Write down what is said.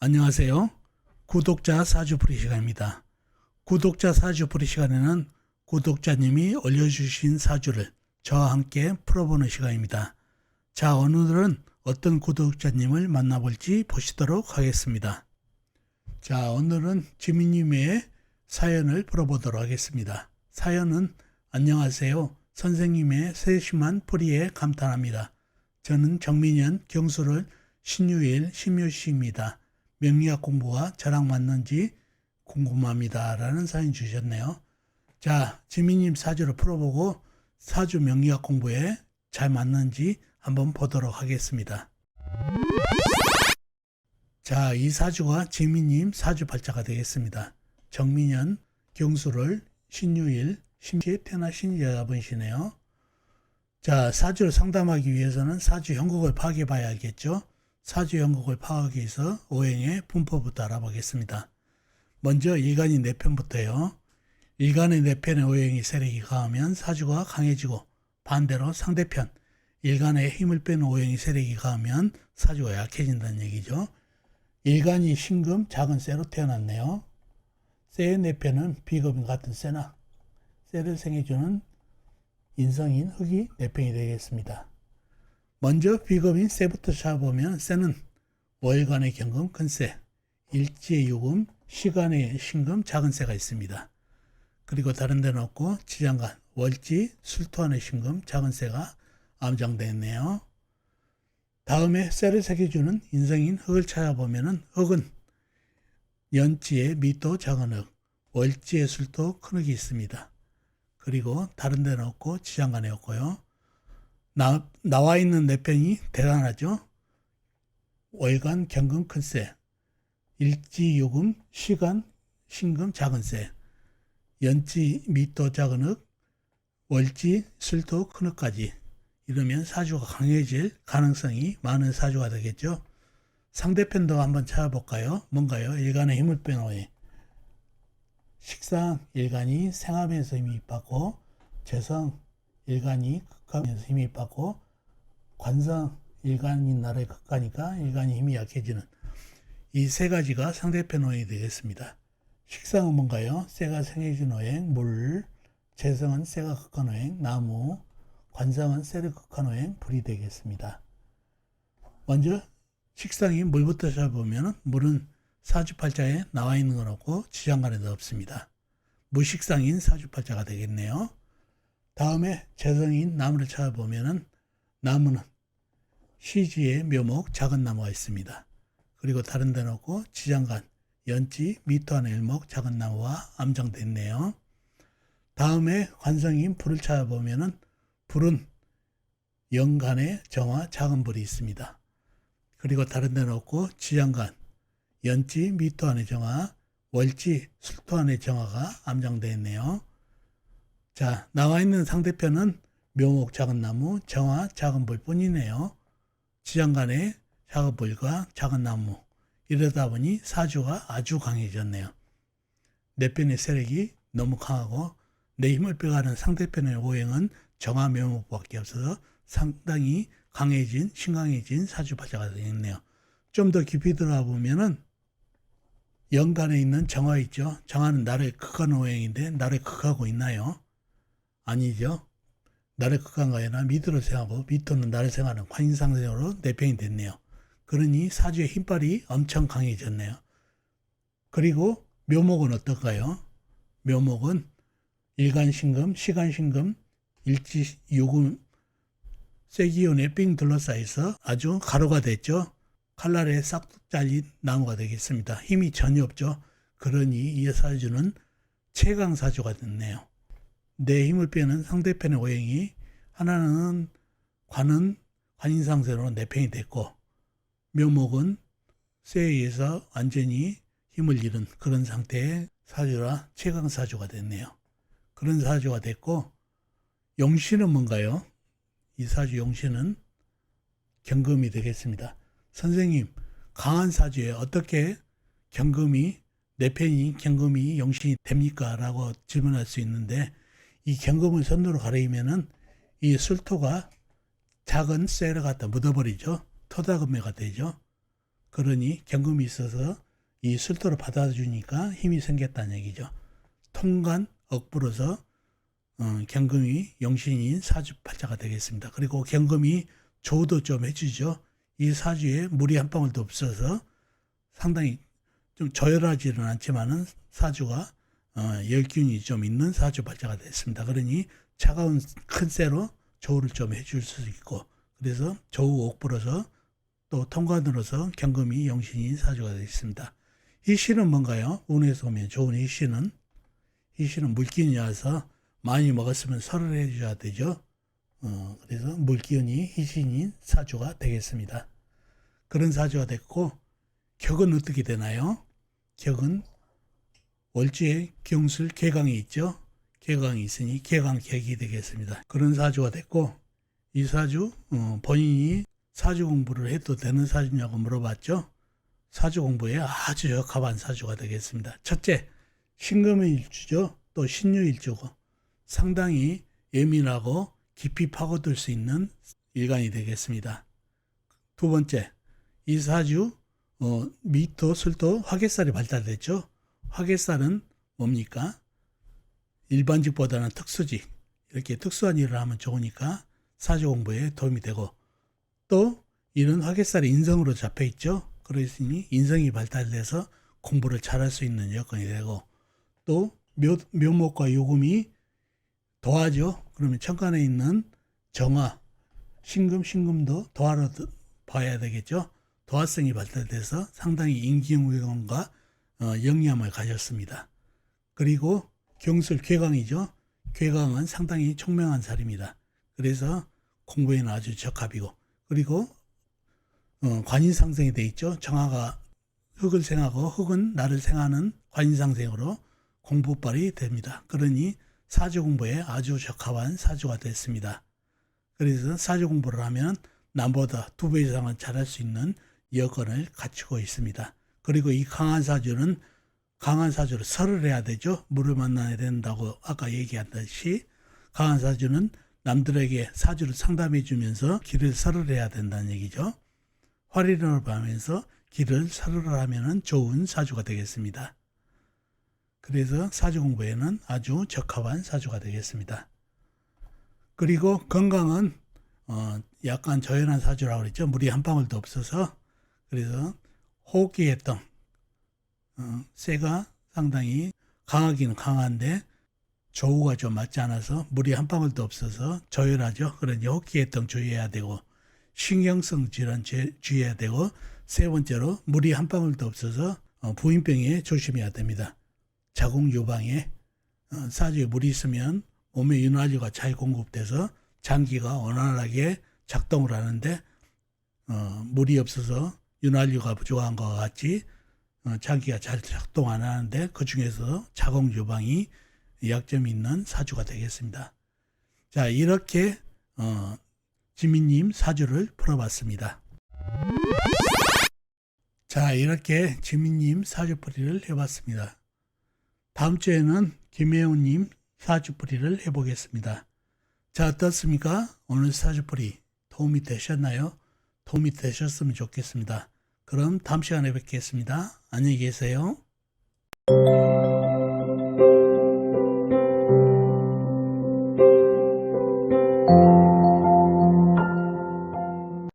안녕하세요. 구독자 사주풀이 시간입니다. 구독자 사주풀이 시간에는 구독자님이 올려주신 사주를 저와 함께 풀어보는 시간입니다. 자, 오늘은 어떤 구독자님을 만나볼지 보시도록 하겠습니다. 자, 오늘은 지민님의 사연을 풀어보도록 하겠습니다. 사연은 안녕하세요. 선생님의 세심한 풀이에 감탄합니다. 저는 정민현 경수를 신유일 심유씨입니다. 명리학 공부가 저랑 맞는지 궁금합니다. 라는 사연 주셨네요. 자, 지민님 사주를 풀어보고 사주 명리학 공부에 잘 맞는지 한번 보도록 하겠습니다. 자, 이 사주가 지민님 사주 발자가 되겠습니다. 정민현, 경수를 신유일, 심시에 태어나신 여자분이시네요. 자, 사주를 상담하기 위해서는 사주 형국을 파악해 봐야겠죠. 사주 형국을 파악하기 위해서 오행의 분포부터 알아보겠습니다. 먼저 일간이 네 편부터요. 일간의 네 편의 오행이 세력이 강하면 사주가 강해지고 반대로 상대편 일간의 힘을 빼는 오행이 세력이 강하면 사주가 약해진다는 얘기죠. 일간이 신금 작은 쇠로 태어났네요. 쇠의 네 편은 비겁인 같은 쇠나 쇠를 생해주는 인성인 흙이 네 편이 되겠습니다. 먼저 비겁인 쇠부터 찾아보면 쇠는 월간의 경금 큰 쇠, 일지의 요금, 시간의 신금 작은 쇠가 있습니다. 그리고 다른 데는 없고 지장간, 월지, 술토안의 신금 작은 쇠가 암장되어 있네요. 다음에 쇠를 새겨주는 인성인 흙을 찾아보면은 흙은 연지의 미도 작은 흙, 월지의 술토 큰 흙이 있습니다. 그리고 다른 데는 없고 지장간에 없고요. 나, 나와 있는 네 편이 대단하죠. 월간, 경금, 큰세, 일지, 요금, 시간, 신금, 작은 세, 연지, 미도, 작은 흙, 월지, 술토, 큰 흙까지 이러면 사주가 강해질 가능성이 많은 사주가 되겠죠. 상대편도 한번 찾아볼까요? 뭔가요? 일간의 힘을 빼놓으니 식상 일간이 생하면서 힘이 받고 재성 일간이 극하면서 힘이 받고 관성 일간인 나라의 극하니까 일간이 힘이 약해지는 이 세 가지가 상대편 오행이 되겠습니다. 식상은 뭔가요? 쇠가 생해준 오행, 물, 재성은 쇠가 극한 오행, 나무, 관성은 쇠를 극한 오행, 불이 되겠습니다. 먼저 식상이 물부터 찾아보면 물은 사주팔자에 나와 있는 건 없고 지장간에도 없습니다. 무식상인 사주팔자가 되겠네요. 다음에 재성인 나무를 찾아보면은 나무는 시지에 묘목 작은 나무가 있습니다. 그리고 다른 데는 없고 지장간 연지 미토안의 일목 작은 나무와 암정됐네요. 다음에 관성인 불을 찾아보면은 불은 영간의 정화 작은 불이 있습니다. 그리고 다른 데는 없고 지장간 연지 미토 안의 정화, 월지 술토 안의 정화가 암장되어 있네요. 자, 나와 있는 상대편은 묘목 작은 나무, 정화 작은 불뿐이네요. 지장간의 작은 불과 작은 나무 이러다 보니 사주가 아주 강해졌네요. 내 편의 세력이 너무 강하고 내 힘을 빼가는 상대편의 오행은 정화 묘목밖에 없어서 상당히 강해진, 신강해진 사주파자가 되겠네요. 좀 더 깊이 들어보면은 연간에 있는 정화 있죠. 정화는 나를 극한 오행인데 나를 극하고 있나요? 아니죠. 나를 극한 거 아니라 밑으로 생하고 밑으로는 나를 생하는 관인상생으로 내평이 됐네요. 그러니 사주의 힘빨이 엄청 강해졌네요. 그리고 묘목은 어떨까요? 묘목은 일간신금, 시간신금, 일지요금, 쇠기운에 삥 둘러싸여서 아주 가루가 됐죠. 칼날에 싹 잘린 나무가 되겠습니다. 힘이 전혀 없죠. 그러니 이 사주는 최강 사주가 됐네요. 내 힘을 빼는 상대편의 오행이 하나는 관은 관인상세로 내팽이 됐고 묘목은 쇠에 의해서 완전히 힘을 잃은 그런 상태의 사주라 최강 사주가 됐네요. 그런 사주가 됐고 용신은 뭔가요? 이 사주 용신은 경금이 되겠습니다. 선생님, 강한 사주에 어떻게 경금이 내 편이 경금이 용신이 됩니까? 라고 질문할 수 있는데 이 경금을 선으로 가리면은 이 술토가 작은 쇠를 갖다 묻어버리죠. 토다금매가 되죠. 그러니 경금이 있어서 이 술도를 받아주니까 힘이 생겼다는 얘기죠. 통간 억부로서 어, 경금이 용신인 사주팔자가 되겠습니다. 그리고 경금이 조도 좀 해주죠. 이 사주에 물이 한 방울도 없어서 상당히 좀 저열하지는 않지만은 사주가 어, 열균이 좀 있는 사주팔자가 됐습니다. 그러니 차가운 큰 쇠로 조우를 좀 해줄 수 있고 그래서 조우 옥부로서 또 통관으로서 경금이 영신인 사주가 되어 있습니다. 이 시는 뭔가요? 운에서 오면 좋은 이 시는 이 시는 물기운이라서 많이 먹었으면 설을 해줘야 되죠. 어, 그래서 물기운이 희신인 사주가 되겠습니다. 그런 사주가 됐고 격은 어떻게 되나요? 격은 월주에 경술 개강이 있죠. 개강이 있으니 개강격이 되겠습니다. 그런 사주가 됐고 이 사주 어, 본인이 사주 공부를 해도 되는 사주냐고 물어봤죠. 사주 공부에 아주 적합한 사주가 되겠습니다. 첫째, 신금의 일주죠. 또 신유 일주고 상당히 예민하고 깊이 파고들 수 있는 일간이 되겠습니다. 두 번째, 이 사주 어, 미토, 술도, 화개살이 발달됐죠. 화개살은 뭡니까? 일반직보다는 특수직 이렇게 특수한 일을 하면 좋으니까 사주 공부에 도움이 되고 또 이런 화개살이 인성으로 잡혀 있죠. 그러니 인성이 발달돼서 공부를 잘할 수 있는 여건이 되고 또 묘, 묘목과 요금이 더하죠. 그러면 천간에 있는 정화, 신금, 신금도 더하러 봐야 되겠죠. 도화성이 발달돼서 상당히 인기응후경과 어, 영리함을 가졌습니다. 그리고 경술 괴강이죠. 괴강은 상당히 총명한 살입니다. 그래서 공부에는 아주 적합이고 그리고 어, 관인상생이 돼 있죠. 정화가 흙을 생하고 흙은 나를 생하는 관인상생으로 공부빨이 됩니다. 그러니 사주 공부에 아주 적합한 사주가 됐습니다. 그래서 사주 공부를 하면 남보다 두 배 이상은 잘할 수 있는 여건을 갖추고 있습니다. 그리고 이 강한 사주는 강한 사주를 설을 해야 되죠. 물을 만나야 된다고 아까 얘기했듯이 강한 사주는 남들에게 사주를 상담해 주면서 길을 설을 해야 된다는 얘기죠. 활인을 하면서 길을 설을 하면 좋은 사주가 되겠습니다. 그래서 사주 공부에는 아주 적합한 사주가 되겠습니다. 그리고 건강은 어, 약간 저연한 사주라고 그랬죠. 물이 한 방울도 없어서 그래서 호흡기했던 어, 쇠가 상당히 강하기는 강한데 조우가 좀 맞지 않아서 물이 한 방울도 없어서 저열하죠. 그러니 호흡기했던 주의해야 되고 신경성 질환 주- 주의해야 되고 세 번째로 물이 한 방울도 없어서 어, 부인병에 조심해야 됩니다. 자궁 유방에 어, 사주에 물이 있으면 몸에 윤활유가 잘 공급돼서 장기가 원활하게 작동을 하는데 어, 물이 없어서 윤활유가 부족한 것 같이 어, 장기가 잘 작동 안 하는데 그 중에서 자궁 유방이 약점이 있는 사주가 되겠습니다. 자 이렇게 어, 지민님 사주를 풀어봤습니다. 자 이렇게 지민님 사주풀이를 해봤습니다. 다음 주에는 김혜훈님 사주풀이를 해보겠습니다. 자 어떻습니까? 오늘 사주풀이 도움이 되셨나요? 도움이 되셨으면 좋겠습니다. 그럼 다음 시간에 뵙겠습니다. 안녕히 계세요.